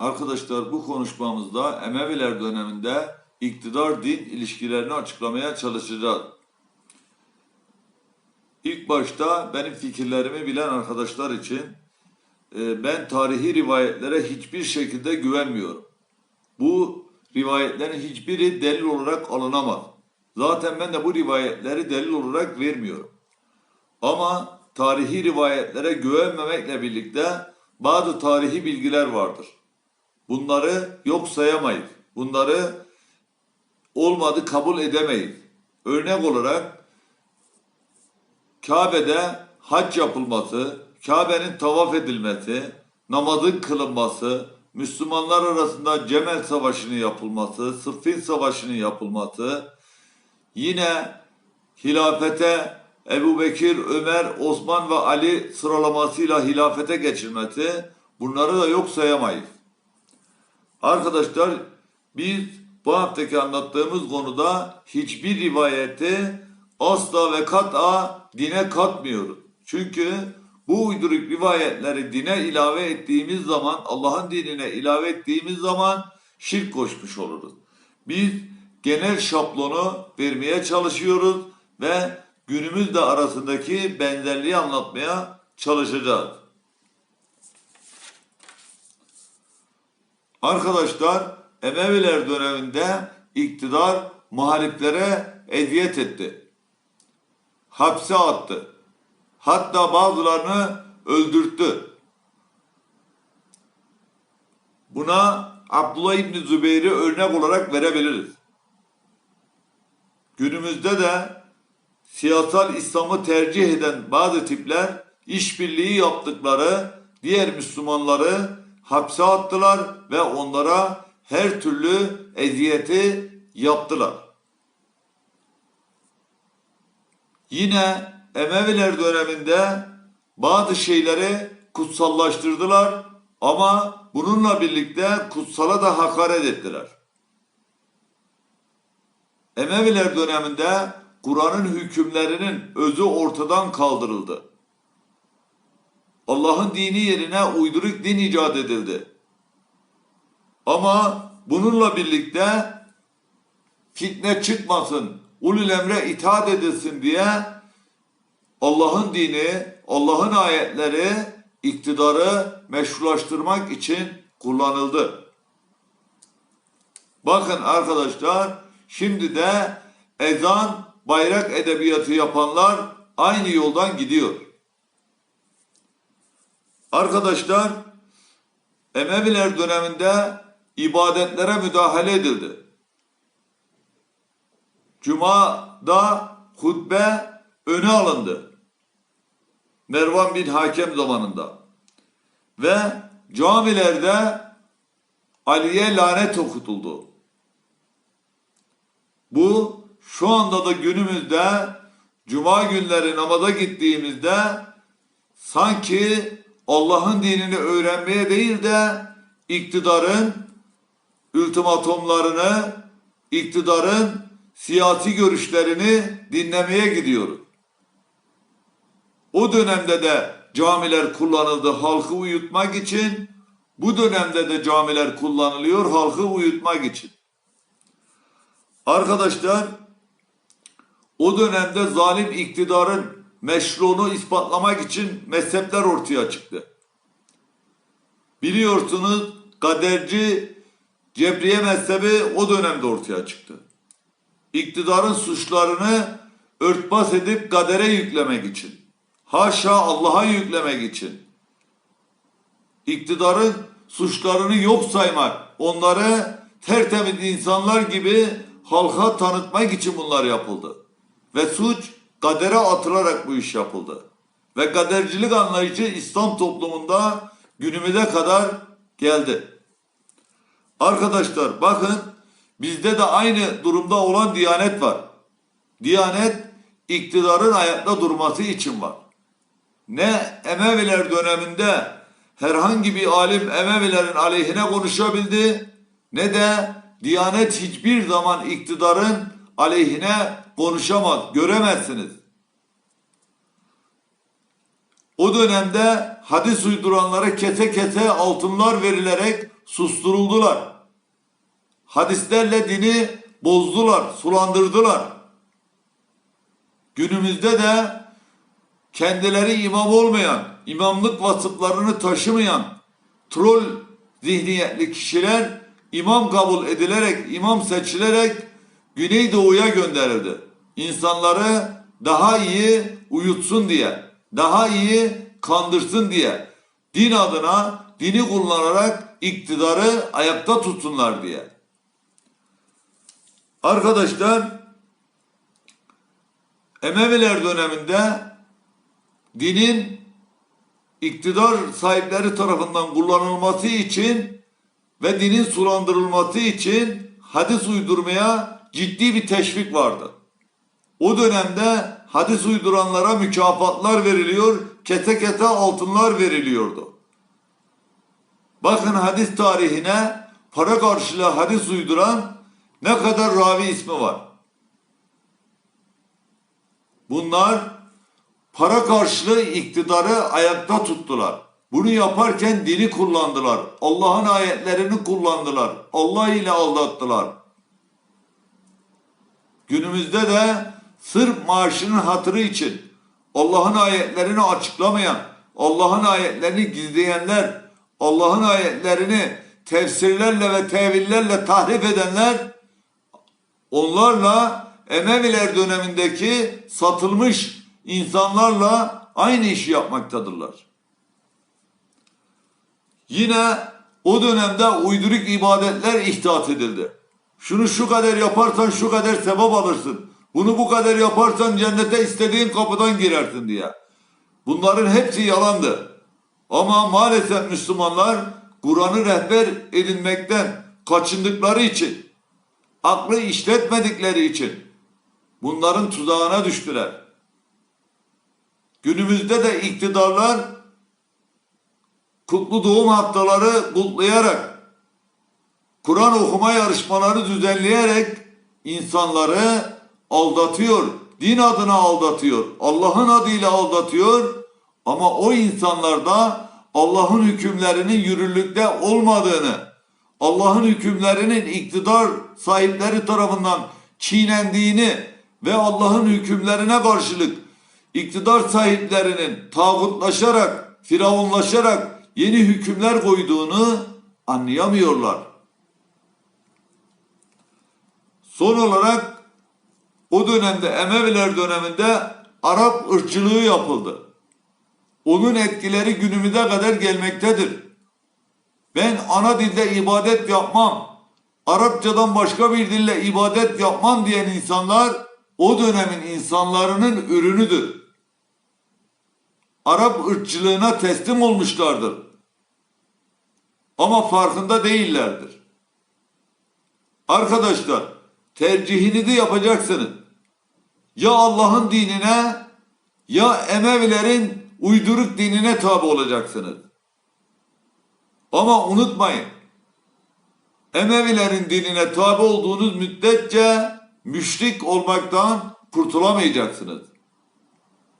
Arkadaşlar bu konuşmamızda Emeviler döneminde iktidar din ilişkilerini açıklamaya çalışacağız. İlk başta benim fikirlerimi bilen arkadaşlar için e, ben tarihi rivayetlere hiçbir şekilde güvenmiyorum. Bu rivayetlerin hiçbiri delil olarak alınamaz. Zaten ben de bu rivayetleri delil olarak vermiyorum. Ama tarihi rivayetlere güvenmemekle birlikte bazı tarihi bilgiler vardır. Bunları yok sayamayız. Bunları olmadı kabul edemeyiz. Örnek olarak Kabe'de hac yapılması, Kabe'nin tavaf edilmesi, namazın kılınması, Müslümanlar arasında Cemel Savaşı'nın yapılması, Sıffin Savaşı'nın yapılması, yine hilafete Ebu Bekir, Ömer, Osman ve Ali sıralamasıyla hilafete geçilmesi bunları da yok sayamayız. Arkadaşlar biz bu haftaki anlattığımız konuda hiçbir rivayeti asla ve kat'a dine katmıyoruz. Çünkü bu uyduruk rivayetleri dine ilave ettiğimiz zaman, Allah'ın dinine ilave ettiğimiz zaman şirk koşmuş oluruz. Biz genel şablonu vermeye çalışıyoruz ve günümüzde arasındaki benzerliği anlatmaya çalışacağız. Arkadaşlar Emeviler döneminde iktidar muhaliflere eziyet etti. Hapse attı. Hatta bazılarını öldürttü. Buna Abdullah İbni Zübeyir'i örnek olarak verebiliriz. Günümüzde de siyasal İslam'ı tercih eden bazı tipler işbirliği yaptıkları diğer Müslümanları hapse attılar ve onlara her türlü eziyeti yaptılar. Yine Emeviler döneminde bazı şeyleri kutsallaştırdılar ama bununla birlikte kutsala da hakaret ettiler. Emeviler döneminde Kur'an'ın hükümlerinin özü ortadan kaldırıldı. Allah'ın dini yerine uyduruk din icat edildi. Ama bununla birlikte fitne çıkmasın, ulul emre itaat edilsin diye Allah'ın dini, Allah'ın ayetleri iktidarı meşrulaştırmak için kullanıldı. Bakın arkadaşlar şimdi de ezan bayrak edebiyatı yapanlar aynı yoldan gidiyor. Arkadaşlar Emeviler döneminde ibadetlere müdahale edildi. Cuma'da hutbe öne alındı. Mervan bin Hakem zamanında. Ve camilerde Ali'ye lanet okutuldu. Bu şu anda da günümüzde Cuma günleri namaza gittiğimizde sanki Allah'ın dinini öğrenmeye değil de iktidarın ultimatomlarını, iktidarın siyasi görüşlerini dinlemeye gidiyoruz. O dönemde de camiler kullanıldı halkı uyutmak için. Bu dönemde de camiler kullanılıyor halkı uyutmak için. Arkadaşlar o dönemde zalim iktidarın meşruunu ispatlamak için mezhepler ortaya çıktı. Biliyorsunuz kaderci Cebriye mezhebi o dönemde ortaya çıktı. İktidarın suçlarını örtbas edip kadere yüklemek için. Haşa Allah'a yüklemek için. İktidarın suçlarını yok saymak, onları tertemiz insanlar gibi halka tanıtmak için bunlar yapıldı. Ve suç kadere atılarak bu iş yapıldı. Ve kadercilik anlayışı İslam toplumunda günümüze kadar geldi. Arkadaşlar bakın bizde de aynı durumda olan Diyanet var. Diyanet iktidarın ayakta durması için var. Ne Emeviler döneminde herhangi bir alim Emevilerin aleyhine konuşabildi ne de Diyanet hiçbir zaman iktidarın aleyhine konuşamaz, göremezsiniz. O dönemde hadis uyduranlara kese kese altınlar verilerek susturuldular. Hadislerle dini bozdular, sulandırdılar. Günümüzde de kendileri imam olmayan, imamlık vasıflarını taşımayan troll zihniyetli kişiler imam kabul edilerek, imam seçilerek Güneydoğu'ya gönderildi. İnsanları daha iyi uyutsun diye, daha iyi kandırsın diye, din adına dini kullanarak iktidarı ayakta tutsunlar diye. Arkadaşlar, Emeviler döneminde dinin iktidar sahipleri tarafından kullanılması için ve dinin sulandırılması için hadis uydurmaya ciddi bir teşvik vardı. O dönemde hadis uyduranlara mükafatlar veriliyor, kete kete altınlar veriliyordu. Bakın hadis tarihine para karşılığı hadis uyduran ne kadar ravi ismi var. Bunlar para karşılığı iktidarı ayakta tuttular. Bunu yaparken dini kullandılar. Allah'ın ayetlerini kullandılar. Allah ile aldattılar. Günümüzde de sırf maaşının hatırı için Allah'ın ayetlerini açıklamayan, Allah'ın ayetlerini gizleyenler, Allah'ın ayetlerini tefsirlerle ve tevillerle tahrif edenler onlarla Emeviler dönemindeki satılmış insanlarla aynı işi yapmaktadırlar. Yine o dönemde uyduruk ibadetler ihdat edildi. Şunu şu kadar yaparsan şu kadar sevap alırsın. Bunu bu kadar yaparsan cennete istediğin kapıdan girersin diye. Bunların hepsi yalandı. Ama maalesef Müslümanlar Kur'an'ı rehber edinmekten kaçındıkları için, aklı işletmedikleri için bunların tuzağına düştüler. Günümüzde de iktidarlar kutlu doğum haftaları kutlayarak, Kur'an okuma yarışmaları düzenleyerek insanları aldatıyor. Din adına aldatıyor. Allah'ın adıyla aldatıyor. Ama o insanlarda Allah'ın hükümlerinin yürürlükte olmadığını, Allah'ın hükümlerinin iktidar sahipleri tarafından çiğnendiğini ve Allah'ın hükümlerine karşılık iktidar sahiplerinin tağutlaşarak, firavunlaşarak yeni hükümler koyduğunu anlayamıyorlar. Son olarak o dönemde Emeviler döneminde Arap ırkçılığı yapıldı. Onun etkileri günümüze kadar gelmektedir. Ben ana dilde ibadet yapmam, Arapçadan başka bir dille ibadet yapmam diyen insanlar o dönemin insanlarının ürünüdür. Arap ırkçılığına teslim olmuşlardır. Ama farkında değillerdir. Arkadaşlar tercihinizi yapacaksınız. Ya Allah'ın dinine ya Emevilerin uyduruk dinine tabi olacaksınız. Ama unutmayın. Emevilerin dinine tabi olduğunuz müddetçe müşrik olmaktan kurtulamayacaksınız.